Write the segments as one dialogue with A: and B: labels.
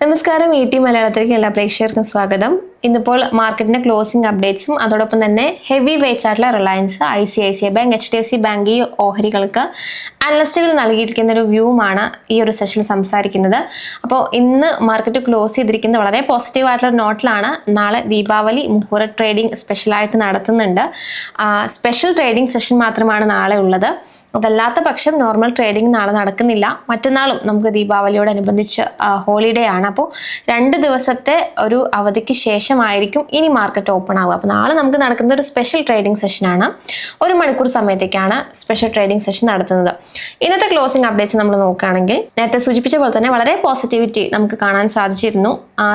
A: നമസ്കാരം E T മലയാളത്തിലേക്ക് എല്ലാ പ്രേക്ഷകർക്കും സ്വാഗതം. ഇന്നിപ്പോൾ മാർക്കറ്റിന്റെ ക്ലോസിംഗ് അപ്ഡേറ്റ്സും അതോടൊപ്പം തന്നെ ഹെവി വെയ്റ്റ്സ് ആയിട്ടുള്ള Reliance I C I C I bank H D F C bank ഈ ഓഹരികൾക്ക് അനലിസ്റ്റുകൾ നൽകിയിരിക്കുന്ന ഒരു വ്യൂമാണ് ഈ ഒരു സെഷനിൽ സംസാരിക്കുന്നത്. അപ്പോൾ ഇന്ന് മാർക്കറ്റ് ക്ലോസ് ചെയ്തിരിക്കുന്നത് വളരെ പോസിറ്റീവ് ആയിട്ടുള്ള നോട്ടിലാണ്. നാളെ ദീപാവലി മുഹൂർത്ത ട്രേഡിംഗ് സ്പെഷ്യലായിട്ട് നടത്തുന്നുണ്ട്. സ്പെഷ്യൽ ട്രേഡിംഗ് സെഷൻ മാത്രമാണ് നാളെ ഉള്ളത്. അതല്ലാത്ത പക്ഷം നോർമൽ ട്രേഡിംഗ് നാളെ നടക്കുന്നില്ല. മറ്റന്നാളും നമുക്ക് ദീപാവലിയോടനുബന്ധിച്ച് ഹോളിഡേ ആണ്. അപ്പോൾ രണ്ട് ദിവസത്തെ ഒരു അവധിക്ക് ശേഷമായിരിക്കും ഇനി മാർക്കറ്റ് ഓപ്പൺ ആവുക. അപ്പോൾ നാളെ നമുക്ക് നടക്കുന്ന ഒരു സ്പെഷ്യൽ ട്രേഡിംഗ് സെഷനാണ് ഒരു മണിക്കൂർ സമയത്തേക്കാണ് സ്പെഷ്യൽ ട്രേഡിംഗ് സെഷൻ നടത്തുന്നത്. ഇന്നത്തെ ക്ലോസിംഗ് അപ്ഡേറ്റ്സ് നമ്മൾ നോക്കുകയാണെങ്കിൽ നേരത്തെ സൂചിപ്പിച്ച പോലെ തന്നെ വളരെ പോസിറ്റിവിറ്റി നമുക്ക് കാണാൻ സാധിച്ചിരുന്നു.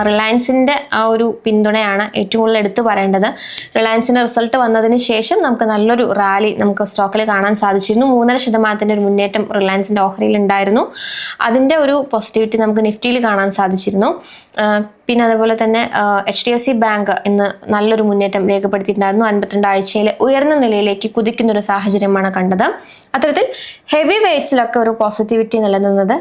A: റിലയൻസിന്റെ ആ ഒരു പിന്തുണയാണ് ഏറ്റവും കൂടുതൽ എടുത്തു പറയേണ്ടത്. റിലയൻസിന്റെ റിസൾട്ട് വന്നതിന് ശേഷം നമുക്ക് നല്ലൊരു റാലി നമുക്ക് സ്റ്റോക്കിൽ കാണാൻ സാധിച്ചിരുന്നു. മൂന്നര ശതമാനത്തിന്റെ ഒരു മുന്നേറ്റം റിലയൻസിന്റെ ഓഹരിയിൽ ഉണ്ടായിരുന്നു. അതിന്റെ ഒരു പോസിറ്റിവിറ്റി നമുക്ക് നിഫ്റ്റിയിൽ കാണാൻ സാധിച്ചിരുന്നു. പിന്നെ അതുപോലെ തന്നെ H D F C bank ഇന്ന് നല്ലൊരു മുന്നേറ്റം രേഖപ്പെടുത്തിയിട്ടുണ്ടായിരുന്നു. അൻപത്തിരണ്ട് ആഴ്ചയിൽ ഉയർന്ന നിലയിലേക്ക് കുതിക്കുന്ന ഒരു സാഹചര്യമാണ് കണ്ടത്. അത്തരത്തിൽ ഹെവി വെയ്റ്റ്സിലൊക്കെ ഒരു പോസിറ്റിവിറ്റി നിലനിന്നത്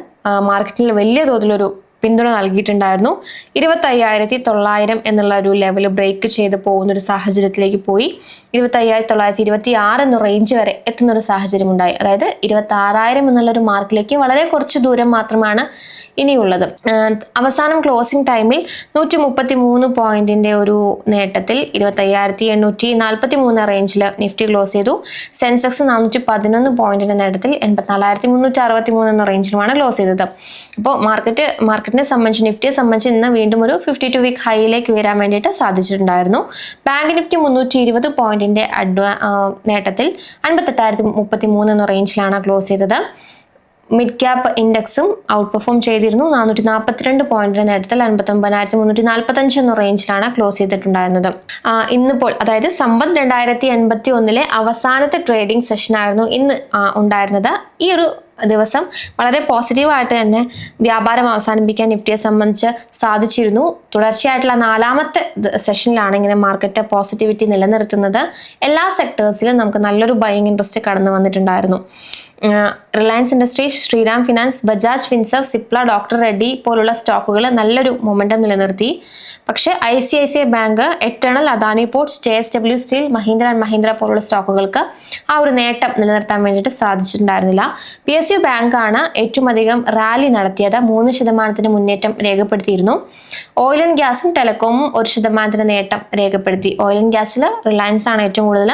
A: മാർക്കറ്റിൽ വലിയ തോതിലൊരു പിന്തുണ നൽകിയിട്ടുണ്ടായിരുന്നു. ഇരുപത്തയ്യായിരത്തി തൊള്ളായിരം എന്നുള്ള ഒരു ലെവൽ ബ്രേക്ക് ചെയ്ത് പോകുന്ന ഒരു സാഹചര്യത്തിലേക്ക് പോയി. ഇരുപത്തയ്യായിരത്തി തൊള്ളായിരത്തി ഇരുപത്തി ആറ് എന്ന റേഞ്ച് വരെ എത്തുന്ന ഒരു സാഹചര്യം ഉണ്ടായി അതായത് ഇരുപത്തി ആറായിരം എന്നുള്ള ഒരു മാർക്കിലേക്ക് വളരെ കുറച്ച് ദൂരം മാത്രമാണ് ഇനിയുള്ളത്. അവസാനം ക്ലോസിംഗ് ടൈമിൽ നൂറ്റി മുപ്പത്തി മൂന്ന് പോയിന്റിന്റെ ഒരു നേട്ടത്തിൽ ഇരുപത്തയ്യായിരത്തി എണ്ണൂറ്റി നാൽപ്പത്തി മൂന്ന് റേഞ്ചിൽ നിഫ്റ്റി ക്ലോസ് ചെയ്തു. സെൻസെക്സ് നാനൂറ്റി പതിനൊന്ന് പോയിന്റിന്റെ നേട്ടത്തിൽ എൺപത്തിനാലായിരത്തി മുന്നൂറ്റി അറുപത്തി മൂന്ന് എന്ന റേഞ്ചിലുമാണ് ക്ലോസ് ചെയ്തത് അപ്പോൾ മാർക്കറ്റ് മാർക്കറ്റിനെ സംബന്ധിച്ച് നിഫ്റ്റിയെ സംബന്ധിച്ച് ഇന്ന് വീണ്ടും ഒരു ഫിഫ്റ്റി ടു വീക്ക് ഹൈയിലേക്ക് ഉയരാൻ വേണ്ടിയിട്ട് സാധിച്ചിട്ടുണ്ടായിരുന്നു. ബാങ്ക് നിഫ്റ്റി മുന്നൂറ്റി ഇരുപത് പോയിന്റിന്റെ അഡ്വാ നേട്ടത്തിൽ അൻപത്തെട്ടായിരത്തി മുപ്പത്തി മൂന്ന് എന്ന റേഞ്ചിലാണ് ക്ലോസ് ചെയ്തത്. മിഡ് ക്യാപ്പ് ഇൻഡെക്സും ഔട്ട് പെർഫോം ചെയ്തിരുന്നു. നാനൂറ്റി നാൽപ്പത്തിരണ്ട് പോയിന്റിന്റെ നേട്ടത്തിൽ അൻപത്തൊമ്പതിനായിരത്തി മുന്നൂറ്റി നാൽപ്പത്തഞ്ച് എന്ന റേഞ്ചിലാണ് ക്ലോസ് ചെയ്തിട്ടുണ്ടായിരുന്നത് ഇന്നിപ്പോൾ അതായത് സമ്പത്ത് രണ്ടായിരത്തി എൺപത്തി ഒന്നിലെ അവസാനത്തെ ട്രേഡിംഗ് സെഷനായിരുന്നു ഇന്ന് ഉണ്ടായിരുന്നത്. ഈ ഒരു ദിവസം വളരെ പോസിറ്റീവായിട്ട് തന്നെ വ്യാപാരം അവസാനിപ്പിക്കാൻ നിഫ്റ്റിയെ സംബന്ധിച്ച് സാധിച്ചിരുന്നു. തുടർച്ചയായിട്ടുള്ള നാലാമത്തെ സെഷനിലാണ് ഇങ്ങനെ മാർക്കറ്റ് പോസിറ്റിവിറ്റി നിലനിർത്തുന്നത്. എല്ലാ സെക്ടേഴ്സിലും നമുക്ക് നല്ലൊരു ബയിങ് ഇൻട്രസ്റ്റ് കടന്നു വന്നിട്ടുണ്ടായിരുന്നു. Reliance industries Shriram finance Bajaj Finserv Cipla doctor Reddy പോലുള്ള സ്റ്റോക്കുകൾ നല്ലൊരു മൊമെന്റം നിലനിർത്തി. പക്ഷേ I C I C I bank Eternal Adani ports J S W steel Mahindra and Mahindra പോലുള്ള സ്റ്റോക്കുകൾക്ക് ആ ഒരു നേട്ടം നിലനിർത്താൻ വേണ്ടിയിട്ട് സാധിച്ചിട്ടുണ്ടായിരുന്നില്ല. പി എസ് യു ബാങ്കാണ് ഏറ്റവും അധികം റാലി നടത്തിയത്. മൂന്ന് ശതമാനത്തിന് മുന്നേറ്റം രേഖപ്പെടുത്തിയിരുന്നു. ഓയിൽ ആൻഡ് ഗ്യാസും ടെലികോമും ഒരു ശതമാനത്തിന് നേട്ടം രേഖപ്പെടുത്തി. ഓയിൽ ആൻഡ് ഗ്യാസിൽ റിലയൻസ് ആണ് ഏറ്റവും കൂടുതൽ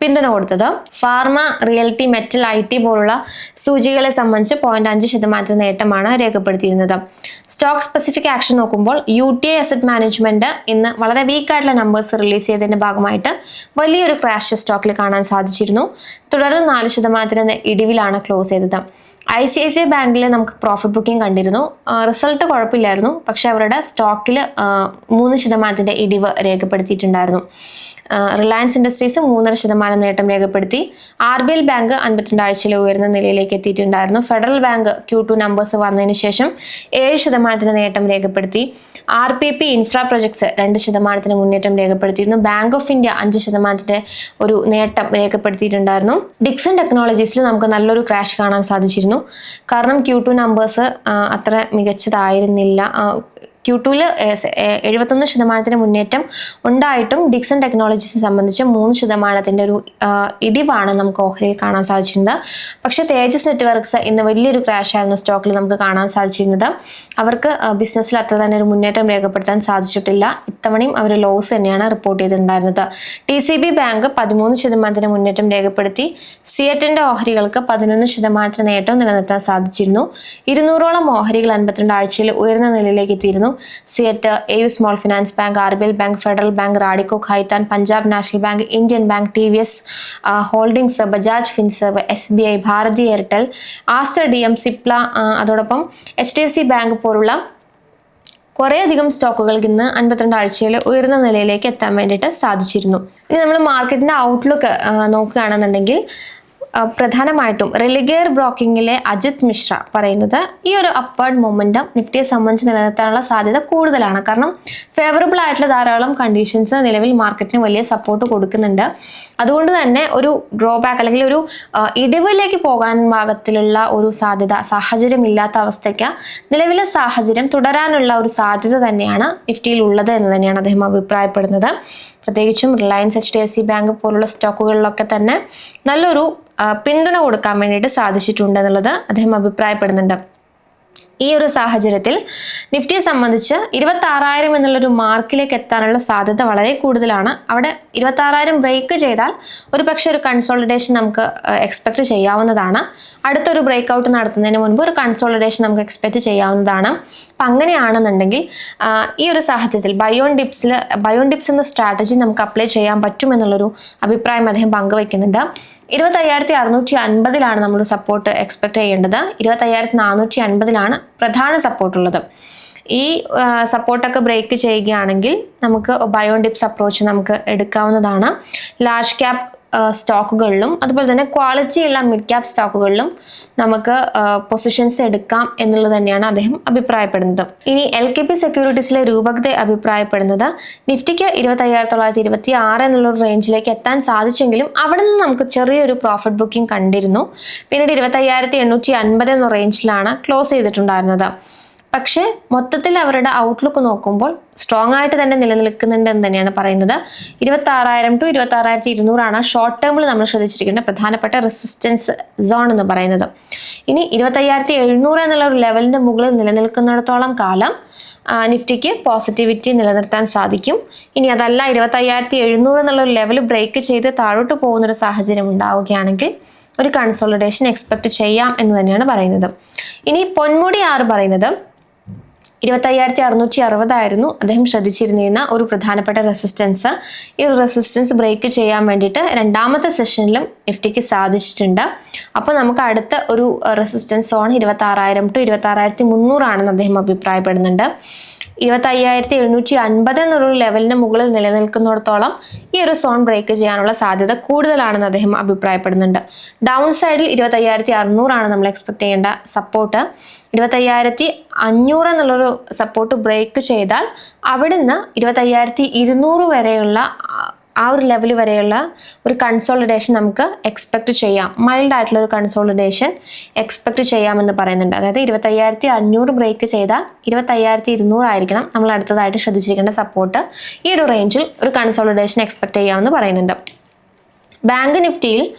A: പിന്തുണ കൊടുത്തത്. Pharma realty metal I T പോലുള്ള സൂചികളെ സംബന്ധിച്ച് പോയിന്റ് അഞ്ച് ശതമാനത്തിന് നേട്ടമാണ് രേഖപ്പെടുത്തിയിരുന്നത്. സ്റ്റോക്ക് സ്പെസിഫിക് ആക്ഷൻ നോക്കുമ്പോൾ U T I asset management ഇന്ന് വളരെ വീക്കായിട്ടുള്ള നമ്പേഴ്സ് റിലീസ് ചെയ്തതിന്റെ ഭാഗമായിട്ട് വലിയൊരു ക്രാഷ് സ്റ്റോക്കിൽ കാണാൻ സാധിച്ചിരുന്നു. തുടർന്ന് നാല് ശതമാനത്തിന് ഇടിവിലാണ് ക്ലോസ് ചെയ്തത്. I C I C I ബാങ്കിൽ നമുക്ക് പ്രോഫിറ്റ് ബുക്കിംഗ് കണ്ടിരുന്നു. റിസൾട്ട് കുഴപ്പമില്ലായിരുന്നു. പക്ഷെ അവരുടെ സ്റ്റോക്കിൽ മൂന്ന് ശതമാനത്തിന്റെ ഇടിവ് രേഖപ്പെടുത്തിയിട്ടുണ്ടായിരുന്നു. റിലയൻസ് ഇൻഡസ്ട്രീസ് മൂന്നര ശതമാനം നേട്ടം രേഖപ്പെടുത്തി. ആർ ബി എൽ ബാങ്ക് അൻപത്തിരണ്ട് ആഴ്ചയിൽ ഉയർന്ന നിലയിലേക്ക് എത്തിയിട്ടുണ്ടായിരുന്നു. Federal bank Q two numbers വന്നതിന് ശേഷം ഏഴ് ശതമാനത്തിന് നേട്ടം രേഖപ്പെടുത്തി. R P P infra projects രണ്ട് ശതമാനത്തിന് മുന്നേറ്റം രേഖപ്പെടുത്തിയിരുന്നു. ബാങ്ക് ഓഫ് ഇന്ത്യ അഞ്ച് ശതമാനത്തിന്റെ ഒരു നേട്ടം രേഖപ്പെടുത്തിയിട്ടുണ്ടായിരുന്നു. ഡിക്സൺ ടെക്നോളജീസിൽ നമുക്ക് നല്ലൊരു ക്രാഷ് കാണാൻ സാധിച്ചിരുന്നു. കാരണം ക്യൂ ടു നമ്പേഴ്സ് അത്ര മികച്ചതായിരുന്നില്ല. ക്യൂ ടുവിൽ എഴുപത്തൊന്ന് ശതമാനത്തിന് മുന്നേറ്റം ഉണ്ടായിട്ടും ഡിക്സൺ ടെക്നോളജീസിനെ സംബന്ധിച്ച് മൂന്ന് ശതമാനത്തിന്റെ ഒരു ഇടിവാണ് നമുക്ക് ഓഹരിയിൽ കാണാൻ സാധിച്ചിരുന്നത്. പക്ഷേ തേജസ് നെറ്റ്വർക്ക്സ് ഇന്ന് വലിയൊരു ക്രാഷ് ആയിരുന്നു സ്റ്റോക്കിൽ നമുക്ക് കാണാൻ സാധിച്ചിരുന്നത്. അവർക്ക് ബിസിനസ്സിൽ അത്ര തന്നെ ഒരു മുന്നേറ്റം രേഖപ്പെടുത്താൻ സാധിച്ചിട്ടില്ല. ഇത്തവണയും അവർ ലോസ് തന്നെയാണ് റിപ്പോർട്ട് ചെയ്തിട്ടുണ്ടായിരുന്നത്. ടി സി ബി ബാങ്ക് പതിമൂന്ന് ശതമാനത്തിന് മുന്നേറ്റം രേഖപ്പെടുത്തി. സിയറ്റിന്റെ ഓഹരികൾക്ക് പതിനൊന്ന് ശതമാനത്തിന് നേട്ടം നിലനിർത്താൻ സാധിച്ചിരുന്നു. ഇരുന്നൂറോളം ഓഹരികൾ അൻപത്തിരണ്ട് ആഴ്ചയിൽ ഉയർന്ന നിലയിലേക്ക് എത്തിയിരുന്നു. Ceat A U small finance bank R B L bank Federal bank Radico Khaitan Punjab national bank Indian bank T V S holdings Bajaj Finserv S B I Bharti Airtel Aster D M Cipla അതോടൊപ്പം H D F C bank പോലുള്ള കുറേയധികം സ്റ്റോക്കുകൾക്ക് ഇന്ന് അൻപത്തിരണ്ട് ആഴ്ചയിൽ ഉയർന്ന നിലയിലേക്ക് എത്താൻ വേണ്ടിയിട്ട് സാധിച്ചിരുന്നു. ഇനി നമ്മൾ മാർക്കറ്റിന്റെ ഔട്ട്ലുക്ക് നോക്കുകയാണെന്നുണ്ടെങ്കിൽ പ്രധാനമായിട്ടും റെലിഗെയർ ബ്രോക്കിങ്ങിലെ അജിത് മിശ്ര പറയുന്നത് ഈ ഒരു അപ്വേർഡ് മൊമെന്റം നിഫ്റ്റിയെ സംബന്ധിച്ച് നിലനിർത്താനുള്ള സാധ്യത കൂടുതലാണ്. കാരണം ഫേവറബിൾ ആയിട്ടുള്ള ധാരാളം കണ്ടീഷൻസ് നിലവിൽ മാർക്കറ്റിന് വലിയ സപ്പോർട്ട് കൊടുക്കുന്നുണ്ട്. അതുകൊണ്ട് തന്നെ ഒരു ഡ്രോബാക്ക് അല്ലെങ്കിൽ ഒരു ഇടിവിലേക്ക് പോകാൻ ഭാഗത്തിലുള്ള ഒരു സാധ്യത സാഹചര്യം ഇല്ലാത്ത അവസ്ഥയ്ക്ക് നിലവിലെ സാഹചര്യം തുടരാനുള്ള ഒരു സാധ്യത തന്നെയാണ് നിഫ്റ്റിയിൽ ഉള്ളത് എന്ന് തന്നെയാണ് അദ്ദേഹം അഭിപ്രായപ്പെടുന്നത്. പ്രത്യേകിച്ചും Reliance H D F C bank പോലുള്ള സ്റ്റോക്കുകളിലൊക്കെ തന്നെ നല്ലൊരു പിന്തുണ കൊടുക്കാൻ വേണ്ടിയിട്ട് സാധിച്ചിട്ടുണ്ട് എന്നുള്ളത് അദ്ദേഹം അഭിപ്രായപ്പെടുന്നുണ്ട്. ഈ ഒരു സാഹചര്യത്തിൽ നിഫ്റ്റിയെ സംബന്ധിച്ച് ഇരുപത്തി ആറായിരം എന്നുള്ളൊരു മാർക്കിലേക്ക് എത്താനുള്ള സാധ്യത വളരെ കൂടുതലാണ്. അവിടെ ഇരുപത്തി ആറായിരം ബ്രേക്ക് ചെയ്താൽ ഒരു പക്ഷേ ഒരു കൺസോളിഡേഷൻ നമുക്ക് എക്സ്പെക്ട് ചെയ്യാവുന്നതാണ്. അടുത്തൊരു ബ്രേക്ക് ഔട്ട് നടത്തുന്നതിന് മുൻപ് ഒരു കൺസോളിഡേഷൻ നമുക്ക് എക്സ്പെക്ട് ചെയ്യാവുന്നതാണ്. അപ്പം അങ്ങനെയാണെന്നുണ്ടെങ്കിൽ ഈ ഒരു സാഹചര്യത്തിൽ ബയോൺ ഡിപ്സിൽ ബയോൺ ഡിപ്സ് എന്ന സ്ട്രാറ്റജി നമുക്ക് അപ്ലൈ ചെയ്യാൻ പറ്റും പറ്റുമെന്നുള്ളൊരു അഭിപ്രായം അദ്ദേഹം പങ്കുവയ്ക്കുന്നുണ്ട് ഇരുപത്തയ്യായിരത്തി അറുന്നൂറ്റി അൻപതിലാണ് നമ്മൾ സപ്പോർട്ട് എക്സ്പെക്ട് ചെയ്യേണ്ടത്. ഇരുപത്തയ്യായിരത്തി നാനൂറ്റി അൻപതിലാണ് പ്രധാന സപ്പോർട്ടുള്ളത്. ഈ സപ്പോർട്ടൊക്കെ ബ്രേക്ക് ചെയ്യുകയാണെങ്കിൽ നമുക്ക് ബയോൺ ഡിപ്സ് അപ്രോച്ച് നമുക്ക് എടുക്കാവുന്നതാണ്. ലാർജ് ക്യാപ് സ്റ്റോക്കുകളിലും അതുപോലെ തന്നെ ക്വാളിറ്റിയുള്ള മിഡ് ക്യാപ് സ്റ്റോക്കുകളിലും നമുക്ക് പൊസിഷൻസ് എടുക്കാം എന്നുള്ളത് തന്നെയാണ് അദ്ദേഹം അഭിപ്രായപ്പെടുന്നത്. ഇനി എൽ കെ പി സെക്യൂരിറ്റീസിലെ രൂപകത അഭിപ്രായപ്പെടുന്നത് നിഫ്റ്റിക്ക് ഇരുപത്തയ്യായിരത്തി തൊള്ളായിരത്തി ഇരുപത്തി ആറ് എന്നുള്ള റേഞ്ചിലേക്ക് എത്താൻ സാധിച്ചെങ്കിലും അവിടെ നിന്ന് നമുക്ക് ചെറിയൊരു പ്രോഫിറ്റ് ബുക്കിംഗ് കണ്ടിരുന്നു. പിന്നീട് ഇരുപത്തയ്യായിരത്തി എണ്ണൂറ്റി അൻപത് എന്ന റേഞ്ചിലാണ് ക്ലോസ് ചെയ്തിട്ടുണ്ടായിരുന്നത്. പക്ഷേ മൊത്തത്തിൽ അവരുടെ ഔട്ട്ലുക്ക് നോക്കുമ്പോൾ സ്ട്രോങ് ആയിട്ട് തന്നെ നിലനിൽക്കുന്നുണ്ട് എന്ന് തന്നെയാണ് പറയുന്നത്. ഇരുപത്തി ആറായിരം ടു ഇരുപത്തി ആറായിരത്തി ഇരുന്നൂറാണ് ഷോർട്ട് ടേമിൽ നമ്മൾ ശ്രദ്ധിച്ചിരിക്കേണ്ട പ്രധാനപ്പെട്ട റെസിസ്റ്റൻസ് സോൺ എന്ന് പറയുന്നത്. ഇനി ഇരുപത്തയ്യായിരത്തി എഴുന്നൂറ് എന്നുള്ള ഒരു ലെവലിന്റെ മുകളിൽ നിലനിൽക്കുന്നിടത്തോളം കാലം നിഫ്റ്റിക്ക് പോസിറ്റിവിറ്റി നിലനിർത്താൻ സാധിക്കും. ഇനി അതല്ല ഇരുപത്തയ്യായിരത്തി എഴുന്നൂറ് എന്നുള്ള ഒരു ലെവൽ ബ്രേക്ക് ചെയ്ത് താഴോട്ട് പോകുന്ന ഒരു സാഹചര്യം ഉണ്ടാവുകയാണെങ്കിൽ ഒരു കൺസോളിഡേഷൻ എക്സ്പെക്ട് ചെയ്യാം എന്ന് തന്നെയാണ് പറയുന്നത്. ഇനി പൊന്മുടി ആറ് പറയുന്നത് ഇരുപത്തയ്യായിരത്തി അറുന്നൂറ്റി അറുപതായിരുന്നു അദ്ദേഹം ശ്രദ്ധിച്ചിരുന്നിരുന്ന ഒരു പ്രധാനപ്പെട്ട റെസിസ്റ്റൻസ് ഈ റെസിസ്റ്റൻസ് ബ്രേക്ക് ചെയ്യാൻ വേണ്ടിയിട്ട് രണ്ടാമത്തെ സെഷനിലും നിഫ്റ്റിക്ക് സാധിച്ചിട്ടുണ്ട്. അപ്പോൾ നമുക്ക് അടുത്ത ഒരു റെസിസ്റ്റൻസ് സോൺ ഇരുപത്തി ആറായിരം ടു ഇരുപത്തി ആറായിരത്തി മുന്നൂറാണെന്ന് അദ്ദേഹം അഭിപ്രായപ്പെടുന്നുണ്ട്. ഇരുപത്തി അയ്യായിരത്തി എഴുന്നൂറ്റി അൻപത് എന്നൊരു ലെവലിന് മുകളിൽ നിലനിൽക്കുന്നിടത്തോളം ഈ ഒരു സോൺ ബ്രേക്ക് ചെയ്യാനുള്ള സാധ്യത കൂടുതലാണെന്ന് അദ്ദേഹം അഭിപ്രായപ്പെടുന്നുണ്ട്. ഡൗൺ സൈഡിൽ ഇരുപത്തി അയ്യായിരത്തി അറുന്നൂറാണ് നമ്മൾ എക്സ്പെക്ട് ചെയ്യേണ്ട സപ്പോർട്ട് ഇരുപത്തി അയ്യായിരത്തി അഞ്ഞൂറ് എന്നുള്ളൊരു സപ്പോർട്ട് ബ്രേക്ക് ചെയ്താൽ അവിടുന്ന് ഇരുപത്തി അയ്യായിരത്തി ഇരുന്നൂറ് വരെയുള്ള ആ- ഒരു ലെവൽ വരെയുള്ള ഒരു കൺസോളിഡേഷൻ നമുക്ക് എക്സ്പെക്ട് ചെയ്യാം. മൈൽഡ് ആയിട്ടുള്ള ഒരു കൺസോളിഡേഷൻ എക്സ്പെക്ട് ചെയ്യാമെന്ന് പറയുന്നുണ്ട്. അതായത് ഇരുപത്തയ്യായിരത്തി അഞ്ഞൂറ് ബ്രേക്ക് ചെയ്താൽ ഇരുപത്തയ്യായിരത്തി ഇരുന്നൂറായിരിക്കണം നമ്മൾ അടുത്തതായിട്ട് ശ്രദ്ധിച്ചിരിക്കേണ്ട സപ്പോർട്ട് ഈ ഒരു റേഞ്ചിൽ ഒരു കൺസോളിഡേഷൻ എക്സ്പെക്ട് ചെയ്യാമെന്ന് പറയുന്നുണ്ട്. ബാങ്ക് നിഫ്റ്റിയിൽ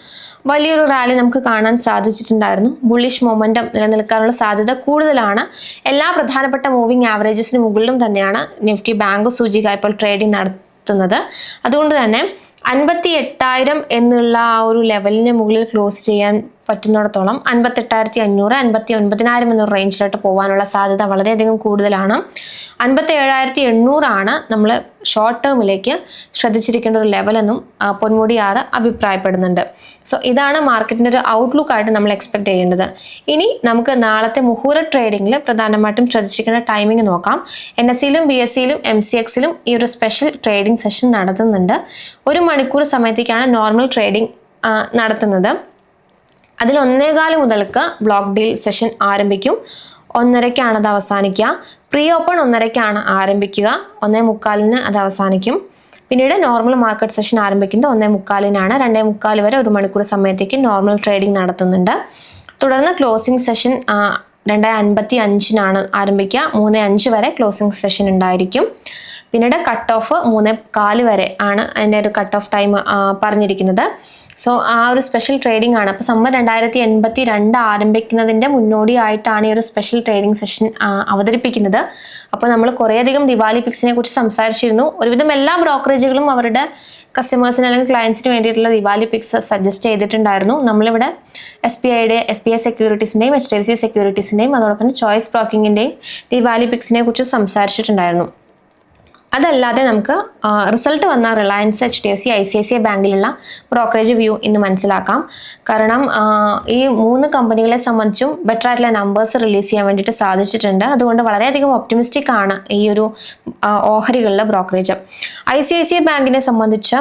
A: വലിയൊരു റാലി നമുക്ക് കാണാൻ സാധിച്ചിട്ടുണ്ടായിരുന്നു. ബുള്ളിഷ് മൊമെന്റം നിലനിൽക്കാനുള്ള സാധ്യത കൂടുതലാണ്. എല്ലാ പ്രധാനപ്പെട്ട മൂവിങ് ആവറേജസിന് മുകളിലും തന്നെയാണ് നിഫ്റ്റി ബാങ്ക് സൂചിക ഇപ്പോൾ ട്രേഡിംഗ് നടത്തുന്നത്. അതുകൊണ്ട് തന്നെ അൻപത്തി എട്ടായിരം എന്നുള്ള ആ ഒരു ലെവലിന് മുകളിൽ ക്ലോസ് ചെയ്യാൻ പറ്റുന്നിടത്തോളം അൻപത്തെട്ടായിരത്തി അഞ്ഞൂറ് അൻപത്തി ഒൻപതിനായിരം എന്നൊരു റേഞ്ചിലോട്ട് പോകാനുള്ള സാധ്യത വളരെയധികം കൂടുതലാണ്. അൻപത്തി ഏഴായിരത്തി എണ്ണൂറാണ് നമ്മൾ ഷോർട്ട് ടേമിലേക്ക് ശ്രദ്ധിച്ചിരിക്കേണ്ട ഒരു ലെവലെന്നും പൊന്മുടി ആറ് അഭിപ്രായപ്പെടുന്നുണ്ട്. സോ ഇതാണ് മാർക്കറ്റിന്റെ ഒരു ഔട്ട്ലുക്ക് ആയിട്ട് നമ്മൾ എക്സ്പെക്ട് ചെയ്യേണ്ടത്. ഇനി നമുക്ക് നാളത്തെ മുഹൂർത്ത ട്രേഡിങ്ങിൽ പ്രധാനമായിട്ടും ശ്രദ്ധിച്ചിരിക്കേണ്ട ടൈമിംഗ് നോക്കാം. എൻ എസ് സിയിലും ബി എസ് സിയിലും എം സി എക്സിലും ഈ ഒരു സ്പെഷ്യൽ ട്രേഡിംഗ് സെഷൻ നടത്തുന്നുണ്ട്. ഒരു മണിക്കൂർ സമയത്തേക്കാണ് നോർമൽ ട്രേഡിംഗ് നടത്തുന്നത്. അതിൽ ഒന്നേകാൽ മുതൽക്ക് ബ്ലോക്ക് ഡീൽ സെഷൻ ആരംഭിക്കും. ഒന്നരയ്ക്കാണ് അത് അവസാനിക്കുക. പ്രീ ഓപ്പൺ ഒന്നരയ്ക്കാണ് ആരംഭിക്കുക. ഒന്നേ മുക്കാലിന് അത് അവസാനിക്കും. പിന്നീട് നോർമൽ മാർക്കറ്റ് സെഷൻ ആരംഭിക്കുന്നത് ഒന്നേ മുക്കാലിനാണ്. രണ്ടേ മുക്കാൽ വരെ ഒരു മണിക്കൂർ സമയത്തേക്ക് നോർമൽ ട്രേഡിംഗ് നടത്തുന്നുണ്ട്. തുടർന്ന് ക്ലോസിംഗ് സെഷൻ രണ്ട് അൻപത്തി അഞ്ചിനാണ് ആരംഭിക്കുക. മൂന്ന് അഞ്ച് വരെ ക്ലോസിംഗ് സെഷൻ ഉണ്ടായിരിക്കും. പിന്നീട് കട്ട് ഓഫ് മൂന്ന് കാൽ വരെ ആണ് അതിന്റെ ഒരു കട്ട് ഓഫ് ടൈം പറഞ്ഞിരിക്കുന്നത്. സോ ആ ഒരു സ്പെഷ്യൽ ട്രേഡിംഗ് ആണ്. അപ്പോൾ സമ്മർ രണ്ടായിരത്തി എൺപത്തി രണ്ട് ആരംഭിക്കുന്നതിന്റെ മുന്നോടിയായിട്ടാണ് ഈ ഒരു സ്പെഷ്യൽ ട്രേഡിംഗ് സെഷൻ അവതരിപ്പിക്കുന്നത്. അപ്പോൾ നമ്മൾ കുറേയധികം ദിവാലി പിക്സിനെ കുറിച്ച് സംസാരിച്ചിരുന്നു. ഒരുവിധം എല്ലാ ബ്രോക്കറേജുകളും അവരുടെ കസ്റ്റമേഴ്സിന് അല്ലെങ്കിൽ ക്ലയൻസിന് വേണ്ടിയിട്ടുള്ള ദിവാലി പിക്സ് സജസ്റ്റ് ചെയ്തിട്ടുണ്ടായിരുന്നു. നമ്മളിവിടെ എസ് ബി ഐയുടെ എസ് ബി ഐ സെക്യൂരിറ്റീസിന്റെയും എച്ച് ഡി എഫ് സി സെക്യൂരിറ്റീസിന്റെയും അതോടൊപ്പം ചോയ്സ് ബ്രോക്കിങ്ങിന്റെയും ദിവാലി പിക്സിനെ കുറിച്ച് സംസാരിച്ചിട്ടുണ്ടായിരുന്നു. അതല്ലാതെ നമുക്ക് റിസൾട്ട് വന്ന Reliance H D F C I C I C I ബാങ്കിലുള്ള brokerage view ഇന്ന് മനസ്സിലാക്കാം. കാരണം ഈ മൂന്ന് കമ്പനികളെ സംബന്ധിച്ചും ബെറ്റർ ആയിട്ടുള്ള നമ്പേഴ്സ് റിലീസ് ചെയ്യാൻ വേണ്ടിയിട്ട് സാധിച്ചിട്ടുണ്ട്. അതുകൊണ്ട് വളരെയധികം ഒപ്റ്റിമിസ്റ്റിക് ആണ് ഈ ഒരു ഓഹരികളിലെ brokerage I C I C I ബാങ്കിനെ സംബന്ധിച്ച്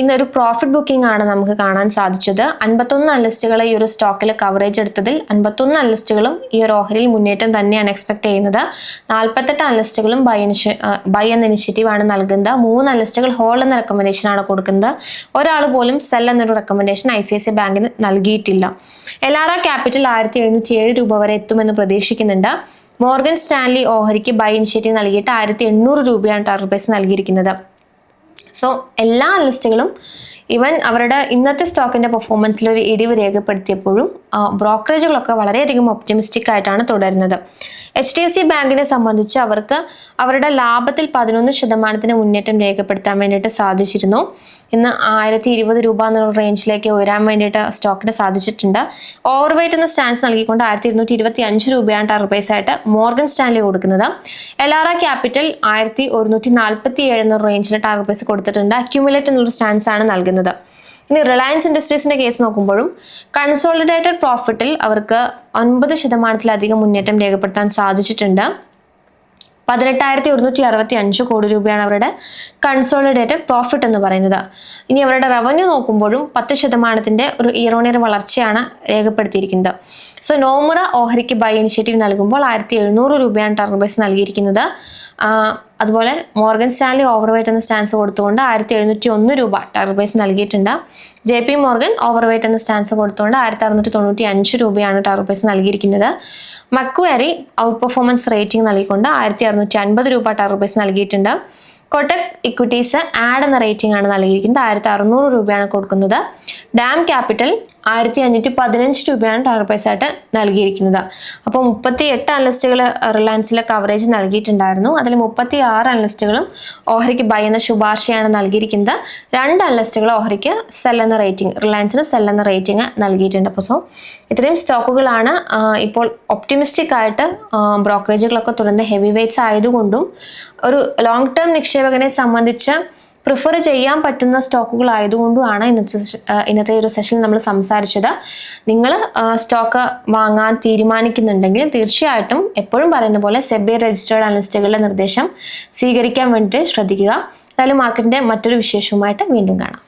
A: ഇന്നൊരു പ്രോഫിറ്റ് ബുക്കിംഗ് ആണ് നമുക്ക് കാണാൻ സാധിച്ചത്. അൻപത്തൊന്ന് അനലിസ്റ്റുകളെ ഈ ഒരു സ്റ്റോക്കിൽ കവറേജ് എടുത്തതിൽ അൻപത്തൊന്ന് അനലിസ്റ്റുകളും ഈ ഒരു ഓഹരിയിൽ മുന്നേറ്റം തന്നെയാണ് എക്സ്പെക്ട് ചെയ്യുന്നത്. നാൽപ്പത്തെട്ട് അനലിസ്റ്റുകളും ബൈ ഇനിഷ്യ ബൈ എന്ന ഇനിഷ്യേറ്റീവ് ആണ് നൽകുന്നത്. മൂന്ന് അനലിസ്റ്റുകൾ ഹോൾ എന്ന റെക്കമെൻഡേഷൻ ആണ് കൊടുക്കുന്നത്. ഒരാൾ പോലും സെൽ എന്നൊരു recommendation I C I C ബാങ്കിന് നൽകിയിട്ടില്ല. എൽ ആർ ആർ ക്യാപിറ്റൽ ആയിരത്തി എഴുന്നൂറ്റി ഏഴ് രൂപ വരെ എത്തുമെന്ന് പ്രതീക്ഷിക്കുന്നുണ്ട്. മോർഗൻ സ്റ്റാൻലി ഓഹരിക്ക് ബൈ ഇനിഷ്യേറ്റീവ് നൽകിയിട്ട് ആയിരത്തി എണ്ണൂറ് രൂപയാണ് ടാർഗറ്റ് പ്രൈസ് നൽകിയിരിക്കുന്നത്. സോ എല്ലാ അനലിസ്റ്റുകളും ഇവൻ അവരുടെ ഇന്നത്തെ സ്റ്റോക്കിന്റെ പെർഫോമൻസിൽ ഒരു ഇടിവ് രേഖപ്പെടുത്തിയപ്പോഴും ബ്രോക്കറേജുകളൊക്കെ വളരെയധികം ഒപ്റ്റിമിസ്റ്റിക് ആയിട്ടാണ് തുടരുന്നത്. എച്ച് ഡി എഫ് സി ബാങ്കിനെ സംബന്ധിച്ച് അവർക്ക് അവരുടെ ലാഭത്തിൽ പതിനൊന്ന് ശതമാനത്തിന് മുന്നേറ്റം രേഖപ്പെടുത്താൻ വേണ്ടിയിട്ട് സാധിച്ചിരുന്നു. ഇന്ന് ആയിരത്തി ഇരുപത് രൂപ എന്നുള്ള റേഞ്ചിലേക്ക് ഉയരാൻ വേണ്ടിയിട്ട് സ്റ്റോക്കിന് സാധിച്ചിട്ടുണ്ട്. ഓവർ വെയിറ്റ് എന്ന സ്റ്റാൻസ് നൽകിക്കൊണ്ട് ആയിരത്തി ഇരുന്നൂറ്റി ഇരുപത്തി അഞ്ച് രൂപയാണ് ടർബൈസ് ആയിട്ട് മോർഗൻ സ്റ്റാൻലി കൊടുക്കുന്നത്. എലാറ ക്യാപിറ്റൽ ആയിരത്തി ഒരുന്നൂറ്റി നാൽപ്പത്തി ഏഴ് എന്ന റേഞ്ചിൽ ടർബൈസ് കൊടുത്തിട്ടുണ്ട്. അക്യുമുലേറ്റ് എന്നൊരു സ്റ്റാൻസ് ആണ് നൽകുന്നത്. ഇനി റിലയൻസ് ഇൻഡസ്ട്രീസിന്റെ കേസ് നോക്കുമ്പോഴും കൺസോളിഡേറ്റഡ് പ്രോഫിറ്റിൽ അവർക്ക് ഒൻപത് ശതമാനത്തിലധികം മുന്നേറ്റം രേഖപ്പെടുത്താൻ സാധിച്ചിട്ടുണ്ട്. പതിനെട്ടായിരത്തി ഒരുന്നൂറ്റി അറുപത്തി അഞ്ച് കോടി രൂപയാണ് അവരുടെ കൺസോളിഡേറ്റഡ് പ്രോഫിറ്റ് എന്ന് പറയുന്നത്. ഇനി അവരുടെ റവന്യൂ നോക്കുമ്പോഴും പത്ത് ശതമാനത്തിന്റെ ഒരു ഇയർ വളർച്ചയാണ് രേഖപ്പെടുത്തിയിരിക്കുന്നത്. സോ നോമുറ ഓഹരിക്ക് ബൈ ഇനിഷ്യേറ്റീവ് നൽകുമ്പോൾ ആയിരത്തി എഴുന്നൂറ് രൂപയാണ് ടർബൈസ് നൽകിയിരിക്കുന്നത്. അതുപോലെ മോർഗൻ സ്റ്റാൻലി ഓവർ വെയ്റ്റ് എന്ന സ്റ്റാൻസ് കൊടുത്തുകൊണ്ട് ആയിരത്തി എഴുന്നൂറ്റി ഒന്ന് രൂപ ടർബൈസ് നൽകിയിട്ടുണ്ട്. J P Morgan over weight എന്ന സ്റ്റാൻസ് കൊടുത്തുകൊണ്ട് ആയിരത്തി അറുന്നൂറ്റി തൊണ്ണൂറ്റി അഞ്ച് രൂപയാണ് ടർബൈസ് നൽകിയിരിക്കുന്നത്. മക്വാരി ഔട്ട് പെർഫോമൻസ് റേറ്റിംഗ് നൽകിക്കൊണ്ട് ആയിരത്തി അറുന്നൂറ്റി അൻപത് രൂപ ടർബൈസ് നൽകിയിട്ടുണ്ട്. കൊട്ടക് ഇക്വിറ്റീസ് ആഡ് എന്ന റേറ്റിംഗ് ആണ് നൽകിയിരിക്കുന്നത്. ആയിരത്തി അറുന്നൂറ് രൂപയാണ് കൊടുക്കുന്നത്. ഡാം ക്യാപിറ്റൽ ആയിരത്തി അഞ്ഞൂറ്റി പതിനഞ്ച് രൂപയാണ് ടവർ പ്രൈസ് ആയിട്ട് നൽകിയിരിക്കുന്നത്. അപ്പോൾ മുപ്പത്തി എട്ട് അനലിസ്റ്റുകൾ റിലയൻസിലെ കവറേജ് നൽകിയിട്ടുണ്ടായിരുന്നു. അതിൽ മുപ്പത്തി ആറ് അനലിസ്റ്റുകളും ഓഹരിക്ക് ബൈ എന്ന ശുപാർശയാണ് നൽകിയിരിക്കുന്നത്. രണ്ട് അനലിസ്റ്റുകൾ ഓഹരിക്ക് സെൽ എന്ന റേറ്റിംഗ് റിലയൻസിന് സെൽ എന്ന റേറ്റിംഗ് നൽകിയിട്ടുണ്ട്. അപ്പോൾ സോ ഇത്രയും സ്റ്റോക്കുകളാണ് ഇപ്പോൾ ഒപ്റ്റിമിസ്റ്റിക് ആയിട്ട് ബ്രോക്കറേജുകളൊക്കെ തുടർന്ന് ഹെവി വെയ്റ്റ്സ് ആയതുകൊണ്ടും ഒരു ലോങ് ടേം നിക്ഷേപകനെ സംബന്ധിച്ച് പ്രിഫർ ചെയ്യാൻ പറ്റുന്ന സ്റ്റോക്കുകൾ ആയതുകൊണ്ടുമാണ് ഇന്നത്തെ ഇന്നത്തെ ഒരു സെഷനിൽ നമ്മൾ സംസാരിച്ചത്. നിങ്ങൾ സ്റ്റോക്ക് വാങ്ങാൻ തീരുമാനിക്കുന്നുണ്ടെങ്കിൽ തീർച്ചയായിട്ടും എപ്പോഴും പറയുന്ന പോലെ സെബി രജിസ്റ്റേർഡ് അനലിസ്റ്റുകളുടെ നിർദ്ദേശം സ്വീകരിക്കാൻ വേണ്ടിയിട്ട് ശ്രദ്ധിക്കുക. എന്തായാലും മാർക്കറ്റിന്റെ മറ്റൊരു വിശേഷവുമായിട്ട് വീണ്ടും കാണാം.